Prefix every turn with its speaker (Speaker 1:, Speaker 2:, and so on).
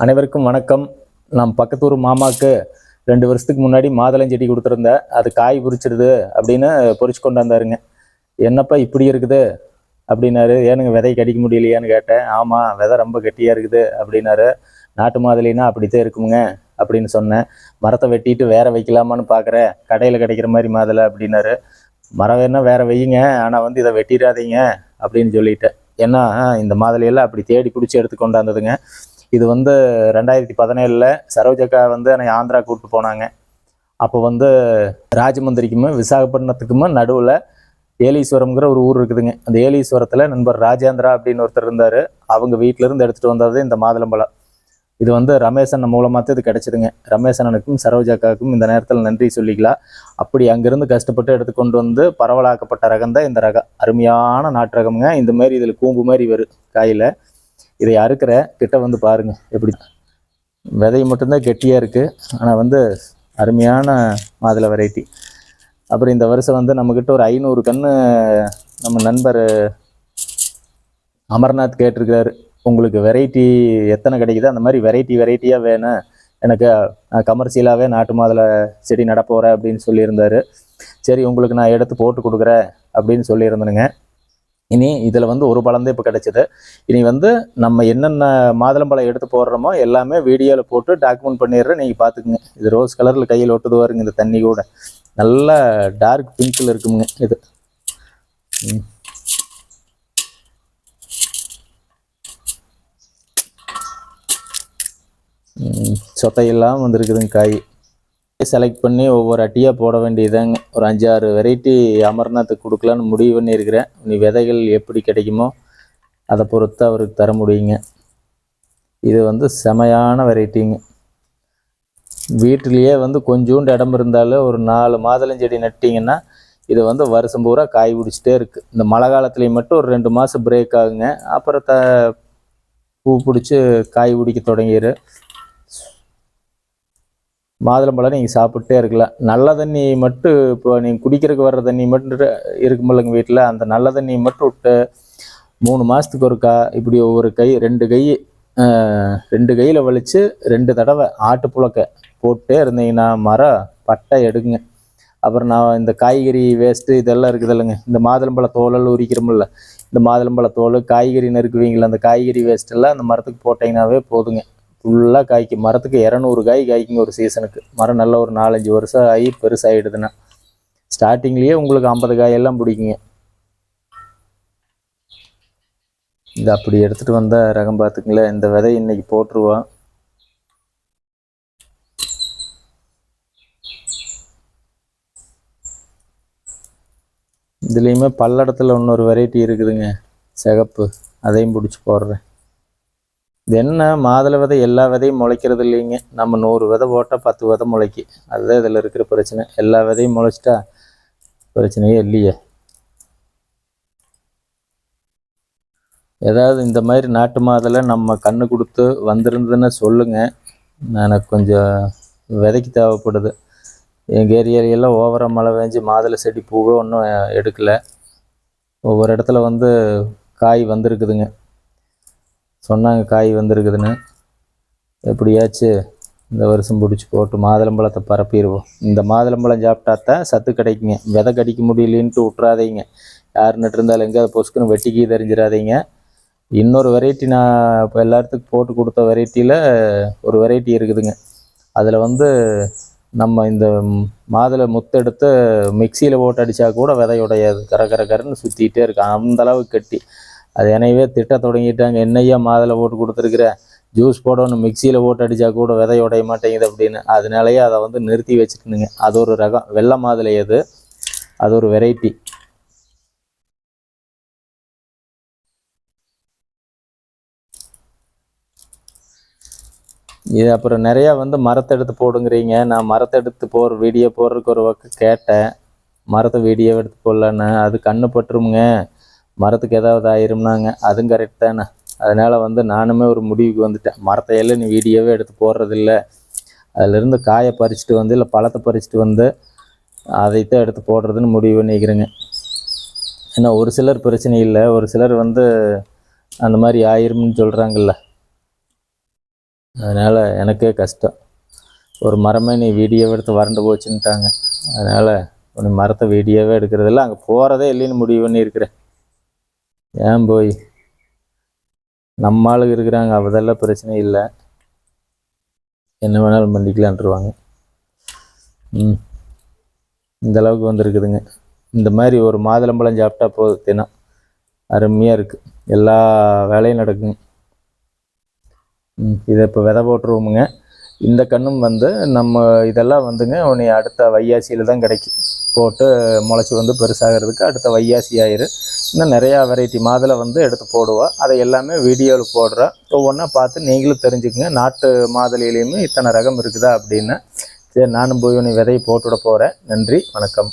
Speaker 1: அனைவருக்கும் வணக்கம். நம் பக்கத்தூர் மாமாவுக்கு ரெண்டு வருஷத்துக்கு முன்னாடி மாதுளஞ்செடி கொடுத்துருந்தேன் அது காய் புரிச்சிடுது அப்படின்னு பொறிச்சு கொண்டாந்தாருங்க என்னப்பா இப்படி இருக்குது? அப்படின்னாரு. ஏனுங்க விதை கடிக்க முடியலையான்னு கேட்டேன். ஆமாம் விதை ரொம்ப கெட்டியாக இருக்குது அப்படின்னாரு. நாட்டு மாதுளைனா அப்படித்தான் இருக்குங்க அப்படின்னு சொன்னேன். மரத்தை வெட்டிட்டு வேற வைக்கலாமான்னு பார்க்குறேன் கடையில் கிடைக்கிற மாதிரி மாதுளை அப்படின்னாரு. மரம் வேணா வேற வையுங்க. ஆனால் வந்து இதை வெட்டிடாதீங்க அப்படின்னு சொல்லிட்டேன். ஏன்னா இந்த மாதுளையெல்லாம் அப்படி தேடி பிடிச்சி எடுத்து கொண்டாந்ததுங்க இது வந்து ரெண்டாயிரத்தி பதினேழில் சரோஜக்கா வந்து என்னை ஆந்திரா கூப்பிட்டு போனாங்க. அப்போ வந்து ராஜமந்திரிக்குமே விசாகப்பட்டினத்துக்குமே நடுவில் ஏலீஸ்வரம்ங்கிற ஒரு ஊர் இருக்குதுங்க. அந்த ஏலீஸ்வரத்தில் நண்பர் ராஜேந்திரா அப்படின்னு ஒருத்தர் இருந்தார். அவங்க வீட்டிலேருந்து எடுத்துகிட்டு வந்தது இந்த மாதுளம்பழம். இது வந்து ரமேசன் மூலமாக தான் இது கிடச்சிதுங்க. ரமேசனனுக்கும் சரோஜாக்காவுக்கும் இந்த நேரத்தில் நன்றி சொல்லிக்கலாம். அப்படி அங்கேருந்து கஷ்டப்பட்டு எடுத்து கொண்டு வந்து பரவலாக்கப்பட்ட ரகம் தான் இந்த ரகம். அருமையான நாட்டு ரகம்ங்க. இந்த மாரி இதில் கூம்பு மாதிரி வரும் காயில். இதை அறுக்கிற கிட்ட வந்து பாருங்க எப்படி. விதை மட்டும்தான் கெட்டியாக இருக்குது ஆனால் வந்து அருமையான மாதுளை வெரைட்டி அப்புறம் இந்த வருஷம் வந்து நம்மக்கிட்ட ஒரு ஐநூறு கன்று நம்ம நண்பர் அமர்நாத் கேட்டிருக்காரு உங்களுக்கு வெரைட்டி எத்தனை கிடைக்குது அந்த மாதிரி வெரைட்டி வெரைட்டியாக வேணும் எனக்கு கமர்ஷியலாகவே நாட்டு மாதுளை செடி நடப்போகிறேன் அப்படின்னு சொல்லியிருந்தாரு. சரி உங்களுக்கு நான் எடுத்து போட்டு கொடுக்குறேன் அப்படின்னு சொல்லியிருந்தேனுங்க. இனி இதில் வந்து ஒரு பழம் தான் இப்போ கிடைச்சிது. இனி வந்து நம்ம என்னென்ன மாதுளம்பழம் எடுத்து போடுறோமோ எல்லாமே வீடியோவில் போட்டு டாக்குமெண்ட் பண்ணிடுறேன். நீங்கள் பார்த்துக்குங்க. இது ரோஸ் கலரில் கையில் ஒட்டுது வருங்க இந்த தண்ணி கூட. நல்லா டார்க் பிங்க்கில் இருக்குங்க இது. சொத்தையெல்லாம் வந்துருக்குதுங்க காய். செலக்ட் பண்ணி ஒவ்வொரு அட்டியாக போட வேண்டியதாங்க ஒரு அஞ்சாறு வெரைட்டி அமர்நாத்துக்கு கொடுக்கலான்னு முடிவு பண்ணியிருக்கிறேன். நீ விதைகள் எப்படி கிடைக்குமோ அதை பொறுத்து அவருக்கு தர முடியுங்க. இது வந்து செமையான வெரைட்டிங்க வீட்டிலேயே வந்து கொஞ்சோண்டு இடம் இருந்தாலும் ஒரு நாலு மாதுளஞ்செடி நட்டிங்கன்னா இது வந்து வருஷம் பூரா காய் பிடிச்சிட்டே இருக்குது இந்த மழை காலத்துலேயும் மட்டும் ஒரு ரெண்டு மாதம் பிரேக் ஆகுங்க. அப்புறம் த பூ பிடிச்சி காய் பிடிக்க தொடங்கிடு மாதுளம்பழம் நீங்கள் சாப்பிட்டே இருக்கலாம். நல்ல தண்ணி மட்டும் இப்போ நீங்கள் குடிக்கிறதுக்கு வர்ற தண்ணி மட்டும் இருக்குமில்லைங்க இருக்குமில்லங்க வீட்டில் அந்த நல்ல தண்ணி மட்டும் விட்டு மூணு மாதத்துக்கு ஒருக்கா இப்படி ஒவ்வொரு கை ரெண்டு கை ரெண்டு கையில் வலித்து ரெண்டு தடவை ஆட்டு புழக்க போட்டே இருந்தீங்கன்னா மரம் பட்டை எடுக்குங்க அப்புறம் நான் இந்த காய்கறி வேஸ்ட்டு இதெல்லாம் இருக்குது இல்லைங்க. இந்த மாதுளம்பழ தோலெல்லாம் உரிக்கிறோமில்ல இந்த மாதுளம்பழ தோல் காய்கறி நறுக்குவீங்களா அந்த காய்கறி வேஸ்ட்டெல்லாம் அந்த மரத்துக்கு போட்டிங்கனாவே போதுங்க. ஃபுல்லாக காய்க்கும் மரத்துக்கு இரநூறு காய் காய்க்குங்க ஒரு சீசனுக்கு மரம் நல்ல ஒரு நாலஞ்சு வருஷம் ஆகி பெருசாகிடுதுன்னா ஸ்டார்டிங்லேயே உங்களுக்கு ஐம்பது காயெல்லாம் பிடிக்குங்க. இது அப்படி எடுத்துகிட்டு வந்தால் ரகம் பார்த்துங்களேன் இந்த விதை இன்னைக்கு போட்டுருவோம் இதுலேயுமே பல்லடத்தில் இன்னொரு வெரைட்டி இருக்குதுங்க. சிகப்பு. அதையும் பிடிச்சி போடுறேன். என்ன மாதுளை விதை எல்லா விதையும் முளைக்கிறது இல்லைங்க. நம்ம நூறு விதை போட்டால் பத்து விதை முளைக்கு. அதுதான் இதில் இருக்கிற பிரச்சனை. எல்லா விதையும் முளைச்சிட்டா பிரச்சனையே இல்லையே. ஏதாவது இந்த மாதிரி நாட்டு மாதுளை நம்ம கண்ணு கொடுத்து வந்திருந்ததுன்னு சொல்லுங்கள் எனக்கு கொஞ்சம் விதைக்கு தேவைப்படுது. எங்கள் ஏரியாலையெல்லாம் ஓவராக மழை பெஞ்சு மாதுளை செடி பூவே ஒன்றும் எடுக்கலை. ஒவ்வொரு இடத்துல வந்து காய் வந்திருக்குதுங்க. சொன்னாங்க காய் வந்திருக்குதுன்னு. எப்படியாச்சும் இந்த வருஷம் பிடிச்சி போட்டு மாதுளம்பழத்தை பரப்பிடுவோம். இந்த மாதுளம்பழம் சாப்பிட்டா தான் சத்து கிடைக்குங்க. விதை கடிக்க முடியலன்ட்டு விட்றாதீங்க யார் நட்டிருந்தாலும் எங்கே பொசுக்குன்னு வெட்டிக்கி தெரிஞ்சிடாதீங்க. இன்னொரு வெரைட்டி நான் இப்போ எல்லாத்துக்கும் போட்டு கொடுத்த வெரைட்டியில் ஒரு வெரைட்டி இருக்குதுங்க. அதில் வந்து நம்ம இந்த மாதுளை முத்தெடுத்து மிக்சியில் போட்டு அடித்தா கூட விதை உடையாது. கர கர கரன்னு சுற்றிக்கிட்டே இருக்கும். அந்தளவுக்கு கட்டி அது எனவே திட்ட தொடங்கிட்டாங்க. என்னையா மாதுளை போட்டு கொடுத்துருக்குற ஜூஸ் போடணும் மிக்சியில் போட்டு அடித்தா கூட விதை உடைய மாட்டேங்குது அப்படின்னு. அதனாலயே அதை வந்து நிறுத்தி வச்சுக்கணுங்க. அது ஒரு ரகம் வெள்ளை மாதுளை அது. அது ஒரு வெரைட்டி இது அப்புறம் நிறையா வந்து மரத்தை எடுத்து போடுங்கிறீங்க. நான் மரத்தை எடுத்து போடுற வீடியோ போடுறதுக்கு ஒரு பக்கம் கேட்டேன். மரத்தை வீடியோ எடுத்து போடலான்னு. அது கண்ணு பட்டுருமுங்க. மரத்துக்கு ஏதாவது ஆயிரும்னாங்க. அதுவும் கரெக்ட் தானே. அதனால் வந்து நானுமே ஒரு முடிவுக்கு வந்துட்டேன். மரத்தை எல்லாம் நீ வீடியோவே எடுத்து போடுறதில்ல. அதிலிருந்து காயை பறிச்சுட்டு வந்து இல்லை பழத்தை பறிச்சுட்டு வந்து அதைத்தான் எடுத்து போடுறதுன்னு முடிவு பண்ணிக்கிறேங்க. ஏன்னா ஒரு சிலர் பிரச்சனை இல்லை. ஒரு சிலர் வந்து அந்த மாதிரி ஆயிரும்னு சொல்கிறாங்கல்ல அதனால் எனக்கே கஷ்டம். ஒரு மரமே நீ வீடியோவை எடுத்து வறண்டு போச்சுன்ட்டாங்க. அதனால் உன்னை மரத்தை வீடியோவே எடுக்கிறதில்ல. அங்கே போகிறதே இல்லைன்னு முடிவு பண்ணியிருக்கிறேன். ஏன் போய்? நம்ம ஆளுங்க இருக்கிறாங்க அதெல்லாம் பிரச்சனை இல்லை. என்ன வேணாலும் பண்ணிக்கலான்ட்டுருவாங்க. ம். இந்த அளவுக்கு வந்திருக்குதுங்க. இந்த மாதிரி ஒரு மாதுளம்பழம் சாப்பிட்டா போதும் தினம். அருமையாக இருக்குது எல்லா வேலையும் நடக்குங்க. ம் இதை இப்போ விதை போட்டுருவோமுங்க. இந்த கண்ணும் வந்து நம்ம இதெல்லாம் வந்துங்க உன்னை அடுத்த வையாசியில் தான் கிடைக்கும் போட்டு முளைச்சி வந்து பெருசாகிறதுக்கு அடுத்த வையாசி ஆயிரு. இன்னும் நிறையா வெரைட்டி மாதுளை வந்து எடுத்து போடுவோம் அதை எல்லாமே வீடியோவில் போடுறோம் ஒவ்வொன்றா பார்த்து நீங்களும் தெரிஞ்சுக்கங்க. நாட்டு மாதுளையிலையுமே இத்தனை ரகம் இருக்குதா அப்படின்னு. சரி நானும் போய் உன்னை விதையை போட்டுவிட போகிறேன் நன்றி வணக்கம்.